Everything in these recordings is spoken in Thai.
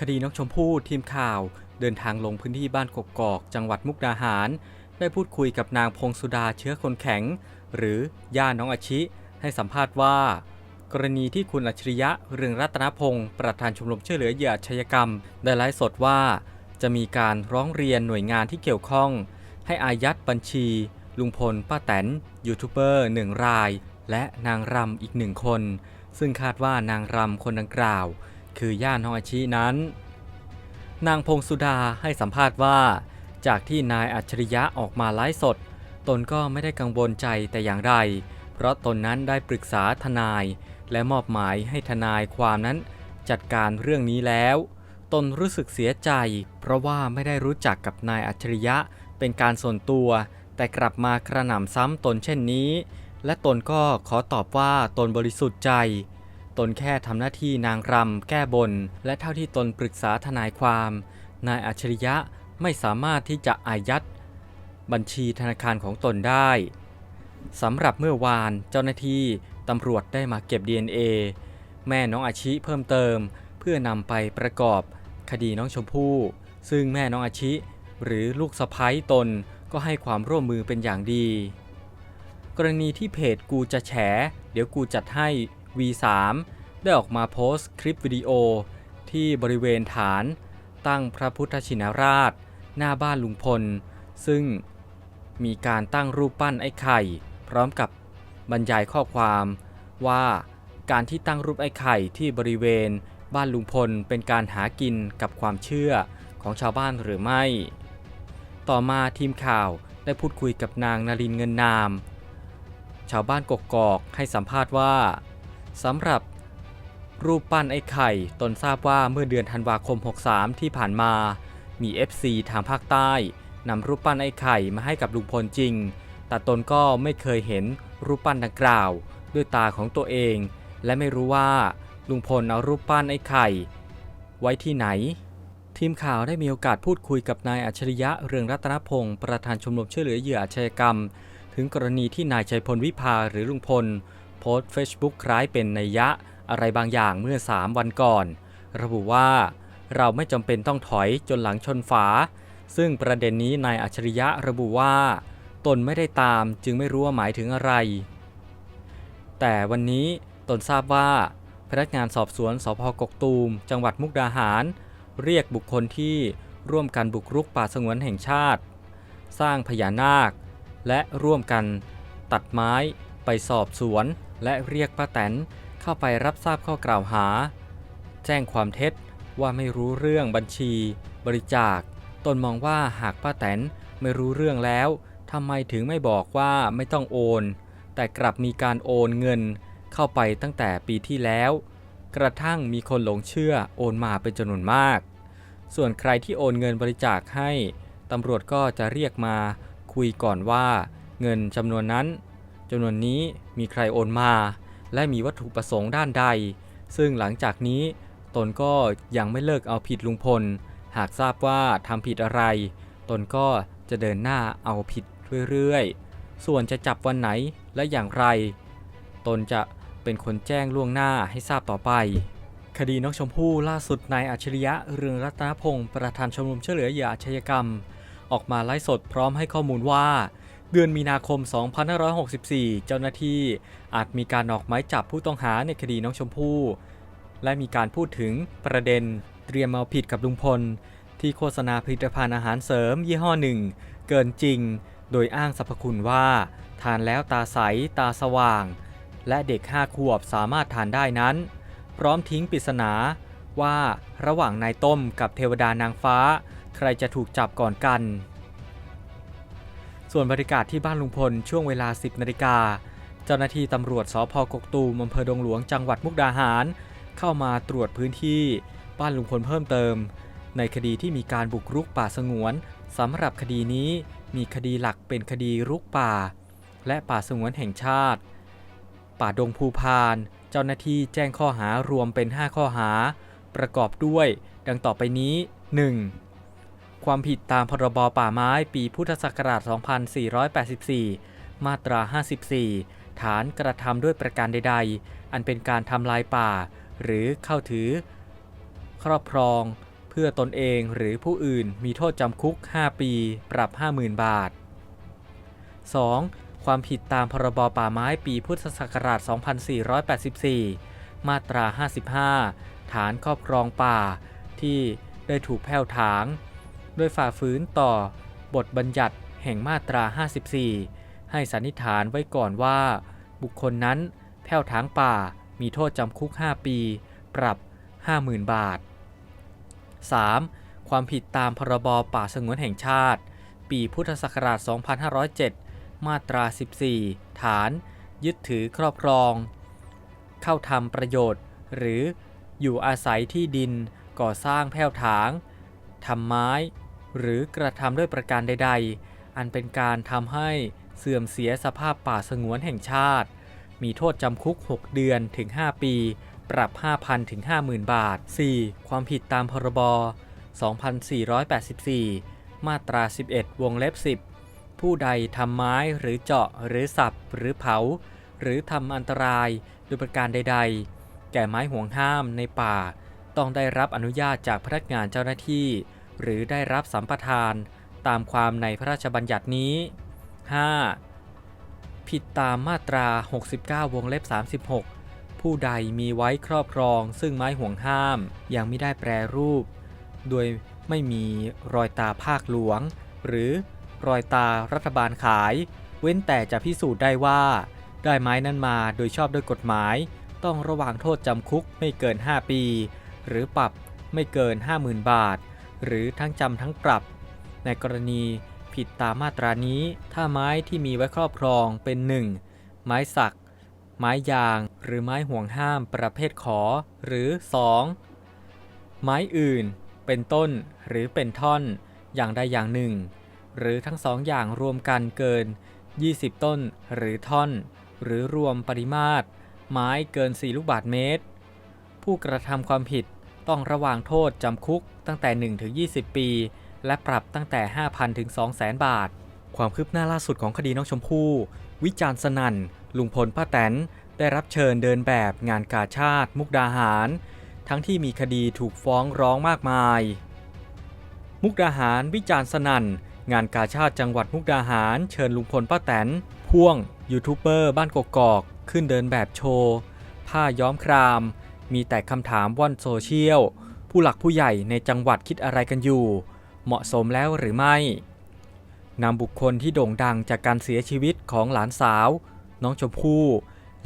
คดีน้องชมพู่ทีมข่าว เดินทางลงพื้นที่บ้านกกอก จังหวัดมุกดาหาร ได้พูดคุยกับนางพงสุดาเชื้อคนแข็ง หรือย่าน้องอาชิ ให้สัมภาษณ์ว่า กรณีที่คุณอัจฉริยะเรืองรัตนพงศ์ประธานชมรมช่วยเหลือเหยื่ออาชญากรรม ได้ไลฟ์สดว่า จะมีการร้องเรียนหน่วยงานที่เกี่ยวข้อง ให้อายัดบัญชี ลุงพลป้าแตนยูทูบเบอร์หนึ่งราย และนางรำอีกหนึ่งคน ซึ่งคาดว่านางรำคนดังกล่าว คือย่าน้องอาชินั้น นางพงสุดาให้สัมภาษณ์ว่า จากที่นายอัจฉริยะออกมาไลฟ์สด ตนก็ไม่ได้กังวลใจแต่อย่างใดเพราะตนนั้นได้ปรึกษาทนาย และมอบหมายให้ทนายความนั้นจัดการเรื่องนี้แล้ว ตนรู้สึกเสียใจ เพราะว่าไม่ได้รู้จักกับนายอัจฉริยะเป็นการส่วนตัว แต่กลับมากระหน่ำซ้ำตนเช่นนี้ และตนก็ขอตอบว่าตนบริสุทธิ์ใจ ตนแค่ทำหน้าที่นางรำแก้บน และเท่าที่ตนปรึกษาทนายความ นายอัจฉริยะไม่สามารถที่จะอายัด บัญชีธนาคารของตนได้สำหรับเมื่อวานเจ้าหน้าที่ตำรวจได้มาเก็บ DNA แม่น้องอาชิเพิ่มเติม เพื่อนำไปประกอบคดีน้องชมพู่ ซึ่งแม่น้องอาชิ หรือลูกสะพ้ายตนก็ให้ความร่วมมือเป็นอย่างดี กรณีที่เพจกูจะแฉ เดี๋ยวกูจัดให้ V3 ได้ออกมาโพสต์คลิปวิดีโอที่บริเวณฐานตั้งพระพุทธชินราช หน้าบ้านลุงพล ซึ่งมีการตั้งรูปปั้นไอ้ไข่ พร้อมกับบรรยายข้อความว่าการที่ตั้งรูปไอ้ไข่ที่บริเวณบ้านลุงพลเป็นการหากินกับความเชื่อของชาวบ้านหรือไม่ ต่อมาทีมข่าวได้พูดคุยกับนางนารินเงินนาม ชาวบ้านกกอกให้สัมภาษณ์ว่า สำหรับรูปปั้นไอ้ไข่ ตนทราบว่าเมื่อเดือนธันวาคม 63 ที่ผ่านมา มี FC ทางภาคใต้นำรูปปั้นไอ้ไข่มาให้กับลุงพลจริง แต่ตนก็ไม่เคยเห็นรูปปั้นดังกล่าว ด้วยตาของตัวเอง และไม่รู้ว่าลุงพลเอารูปปั้นไอ้ไข่ ไว้ที่ไหน ทีมข่าวได้มีโอกาสพูดคุยกับนายอัจฉริยะเรืองรัตนพงศ์ประธานชมรมช่วยเหลือเหยื่ออาชญากรรม ถึงกรณีที่นายชัยพลวิภาหรือลุงพล พสต์เฟซบุ๊กคล้ายเป็นนัยยะอะไรบางอย่างเมื่อ 3 วันก่อน ระบุว่าเราไม่จำเป็นต้องถอยจนหลังชนฝา ซึ่งประเด็นนี้นายอัจฉริยะระบุว่า ตนไม่ได้ตามจึงไม่รู้ว่าหมายถึงอะไร แต่วันนี้ตนทราบว่า พนักงานสอบสวนสพกกตูม จังหวัดมุกดาหาร เรียกบุคคลที่ร่วมกันบุกรุกป่าสงวนแห่งชาติ สร้างพญานาค และร่วมกันตัดไม้ไปสอบสวน และเรียกป้าแตนเข้าไปรับทราบข้อกล่าวหา แจ้งความเท็จว่าไม่รู้เรื่องบัญชี บริจาค ตนมองว่าหากป้าแตนไม่รู้เรื่องแล้วทำไมถึงไม่บอกว่าไม่ต้องโอน แต่กลับมีการโอนเงินเข้าไปตั้งแต่ปีที่แล้ว กระทั่งมีคนหลงเชื่อโอนมาเป็นจำนวนมาก ส่วนใครที่โอนเงินบริจาคให้ตำรวจก็จะเรียกมาคุยก่อนว่า เงินจำนวนนั้น จำนวนนี้มีใครโอนมา และมีวัตถุประสงค์ด้านใด ซึ่งหลังจากนี้ตนก็ยังไม่เลิกเอาผิดลุงพล หากทราบว่าทำผิดอะไร ตนก็จะเดินหน้าเอาผิดเรื่อยๆ ส่วนจะจับวันไหนและอย่างไร ตนจะเป็นคนแจ้งล่วงหน้าให้ทราบต่อไป คดีน้องชมพู่ล่าสุดนายอัจฉริยะเรืองรัตนพงศ์ประธานชมรมช่วยเหลือเหยื่ออาชญากรรม ออกมาไลฟ์สดพร้อมให้ข้อมูลว่า เดือนมีนาคม 2564 เจ้าหน้าที่อาจมีการออกหมายจับผู้ต้องหาในคดีน้องชมพู่ และมีการพูดถึงประเด็นเตรียมเอาผิดกับลุงพล ที่โฆษณาผลิตภัณฑ์อาหารเสริม ยี่ห้อหนึ่ง เกินจริง โดยอ้างสรรพคุณว่า ทานแล้วตาใส ตาสว่าง และเด็ก5ขวบสามารถทานได้นั้น พร้อมทิ้งปริศนาว่าระหว่างนายต้มกับเทวดานางฟ้า ใครจะถูกจับก่อนกัน ส่วนบรรยากาศที่บ้านลุงพลช่วงเวลา 10นาฬิกาเจ้าหน้าที่ตำรวจสพกกตูมอำเภอดงหลวงจังหวัดมุกดาหาร เข้ามาตรวจพื้นที่บ้านลุงพลเพิ่มเติม ในคดีที่มีการบุกรุกป่าสงวนสำหรับคดีนี้มีคดีหลักเป็นคดีรุกป่า และป่าสงวนแห่งชาติ ป่าดงภูพาน เจ้าหน้าที่แจ้งข้อหารวมเป็น 5 ข้อหา ประกอบด้วย ดังต่อไปนี้ 1. ความผิดตามพรบป่าไม้ปีพุทธศักราช 2484 มาตรา 54 ฐานกระทำด้วยประการใด ๆ อันเป็นการทำลายป่า หรือเข้าถือ ครอบครอง เพื่อตนเองหรือผู้อื่นมีโทษจำคุก 5 ปี ปรับ 50,000 บาท 2. ความผิดตามพรบป่าไม้ปีพุทธศักราช 2484 มาตรา 55 ฐานครอบครองป่าที่ได้ถูกแผ่วถาง โดยฝ่าฝืนต่อบทบัญญัติแห่งมาตรา 54 ให้สันนิษฐานไว้ก่อนว่า บุคคลนั้นแผ่วถางป่ามีโทษจำคุก 5 ปี ปรับ 50,000 บาท 3. ความผิดตามพรบป่าสงวนแห่งชาติ ปีพุทธศักราช 2507 มาตรา 14 ฐาน ยึดถือครอบครอง เข้าทำประโยชน์ หรืออยู่อาศัยที่ดินก่อสร้างแผ่วถางทำไม้ หรือกระทำด้วยประการใด ๆ อันเป็นการทำให้เสื่อมเสียสภาพป่าสงวนแห่งชาติ มีโทษจำคุก 6 เดือนถึง 5 ปี ปรับ 5,000 ถึง 50,000 บาท 4. ความผิดตามพรบ 2484 มาตรา 11 วงเล็บ 10 ผู้ใดทำไม้หรือเจาะหรือสับหรือเผา หรือทำอันตรายโดยประการใด ๆ แก่ไม้ห่วงห้ามในป่า ต้องได้รับอนุญาตจากพนักงานเจ้าหน้าที่ หรือได้รับสัมปทานตามความในพระราชบัญญัตินี้ 5. ผิดตามมาตรา 69 วงเล็บ 36 ผู้ใดมีไว้ครอบครองซึ่งไม้ห่วงห้ามยังไม่ได้แปรรูป โดยไม่มีรอยตาภาคหลวง หรือรอยตารัฐบาลขาย เว้นแต่จะพิสูจน์ได้ว่า ได้ไม้นั้นมาโดยชอบด้วยกฎหมาย ต้องระวางโทษจำคุกไม่เกิน 5 ปี หรือปรับไม่เกิน 50,000 บาท หรือทั้งจำทั้งปรับ ในกรณีผิดตามมาตรานี้ ถ้าไม้ที่มีไว้ครอบครองเป็น 1. ไม้สัก ไม้ยาง หรือไม้ห่วงห้ามประเภทขอ หรือ 2. ไม้อื่น เป็นต้น หรือเป็นท่อน อย่างใดอย่างหนึ่ง หรือทั้งสองอย่างรวมกันเกิน 20 ต้น หรือท่อน หรือรวมปริมาตร ไม้เกิน 4 ลูกบาศก์เมตร ผู้กระทำความผิด ต้องระวางโทษจำคุกตั้งแต่1ถึง20 ปี และปรับตั้งแต่ 5,000 ถึง 200,000 บาท ความคืบหน้าล่าสุดของคดีน้องชมพู่ วิจารณ์สนั่น ลุงพลป้าแตน ได้รับเชิญเดินแบบงานกาชาติ มุกดาหาร ทั้งที่มีคดีถูกฟ้องร้องมากมาย มุกดาหารวิจารณ์สนั่น งานกาชาติจังหวัดมุกดาหาร เชิญลุงพลป้าแตน พ่วงยูทูบเบอร์บ้านกกอก ขึ้นเดินแบบโชว์ผ้าย้อมคราม มีแต่คำถามว่อนโซเชียล ผู้หลักผู้ใหญ่ในจังหวัดคิดอะไรกันอยู่ เหมาะสมแล้วหรือไม่นำบุคคลที่โด่งดังจากการเสียชีวิตของหลานสาว น้องชมพู่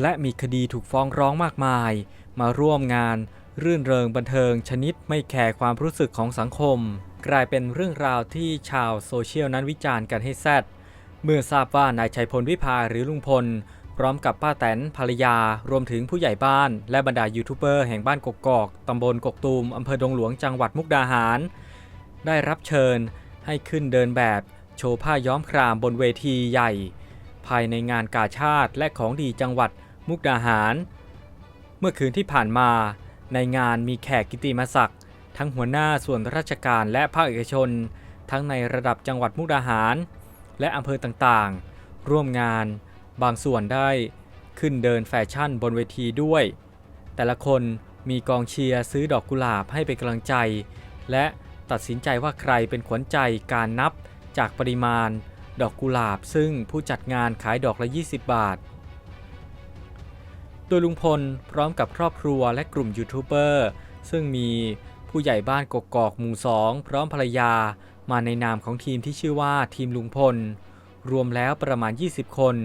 และมีคดีถูกฟ้องร้องมากมาย มาร่วมงาน รื่นเริงบันเทิงชนิดไม่แคร์ความรู้สึกของสังคม กลายเป็นเรื่องราวที่ชาวโซเชียลนั้นวิจารณ์กันให้แซดเมื่อทราบว่านายชัยพลวิภาหรือลุงพล พร้อมกับป้าแตนภรรยารวมถึงผู้ใหญ่บ้าน และบรรดายูทูบเบอร์แห่งบ้านกกอกตำบลกกตูมอำเภอดงหลวงจังหวัดมุกดาหาร ได้รับเชิญให้ขึ้นเดินแบบโชว์ผ้าย้อมครามบนเวทีใหญ่ ภายในงานกาชาติและของดีจังหวัดมุกดาหาร เมื่อคืนที่ผ่านมาในงานมีแขกกิติมศักดิ์ทั้งหัวหน้าส่วนราชการและภาคเอกชน ทั้งในระดับจังหวัดมุกดาหาร และอำเภอต่างๆ ร่วมงาน บางส่วนได้ขึ้นเดินแฟชั่นบนเวทีด้วย แต่ละคนมีกองเชียร์ซื้อดอกกุหลาบให้เป็นกำลังใจ และตัดสินใจว่าใครเป็นขวัญใจการนับจากปริมาณ ดอกกุหลาบซึ่งผู้จัดงานขายดอกละ 20 บาท โดยลุงพลพร้อมกับครอบครัวและกลุ่มยูทูบเบอร์ซึ่งมีผู้ใหญ่บ้านกกอกหมู่สองพร้อมภรรยามาในนามของทีมที่ชื่อว่าทีมลุงพล รวมแล้วประมาณ 20 คน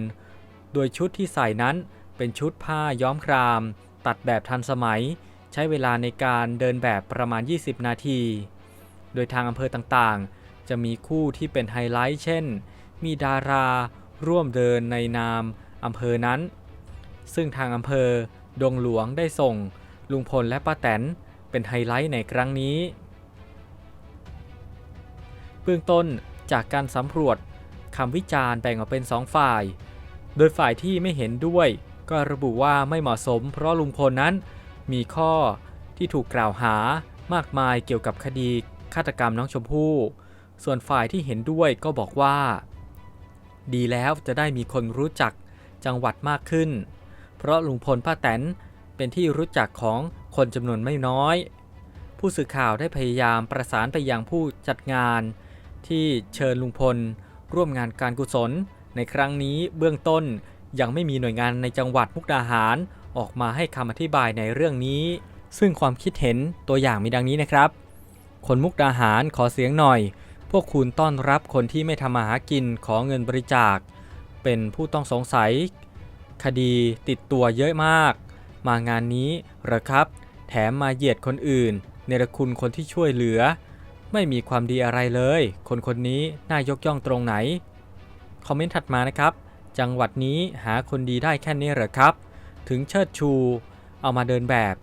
โดยชุดที่ใส่นั้นเป็นชุดผ้าย้อมคราม ตัดแบบทันสมัย ใช้เวลาในการเดินแบบประมาณ 20 นาที โดยทางอำเภอต่างๆ จะมีคู่ที่เป็นไฮไลท์เช่น มีดาราร่วมเดินในนามอำเภอนั้น ซึ่งทางอำเภอดงหลวงได้ส่ง ลุงพลและป้าแตนเป็นไฮไลท์ในครั้งนี้ เบื้องต้นจากการสำรวจคำวิจารณ์แบ่งออกเป็นสองฝ่าย โดยฝ่ายที่ไม่เห็นด้วย ก็ระบุว่าไม่เหมาะสม เพราะลุงพลนั้น มีข้อที่ถูกกล่าวหามากมายเกี่ยวกับคดีฆาตกรรมน้องชมพู่ ส่วนฝ่ายที่เห็นด้วยก็บอกว่า ดีแล้วจะได้มีคนรู้จักจังหวัดมากขึ้น เพราะลุงพลป้าแตนเป็นที่รู้จักของคนจำนวนไม่น้อย ผู้ผู้สื่อข่าวได้พยายามประสานไปยังผู้จัดงาน ที่เชิญลุงพล ร่วมงานการกุศล ในครั้งนี้เบื้องต้นยังไม่มีหน่วยงานในจังหวัดมุกดาหารออกมาให้คำอธิบายในเรื่องนี้ ซึ่งความคิดเห็นตัวอย่างมีดังนี้นะครับ คนมุกดาหารขอเสียงหน่อย พวกคุณต้อนรับคนที่ไม่ทำมาหากินขอเงินบริจาค เป็นผู้ต้องสงสัย คดีติดตัวเยอะมาก มางานนี้เหรอครับ แถมมาเหยียดคนอื่น เนรคุณคนที่ช่วยเหลือ ไม่มีความดีอะไรเลย คนคนนี้น่ายกย่องตรงไหน คอมเมนต์ถัดมานะครับ จังหวัดนี้หาคนดีได้แค่นี้เหรอครับ ถึงเชิดชู เอามาเดินแบบ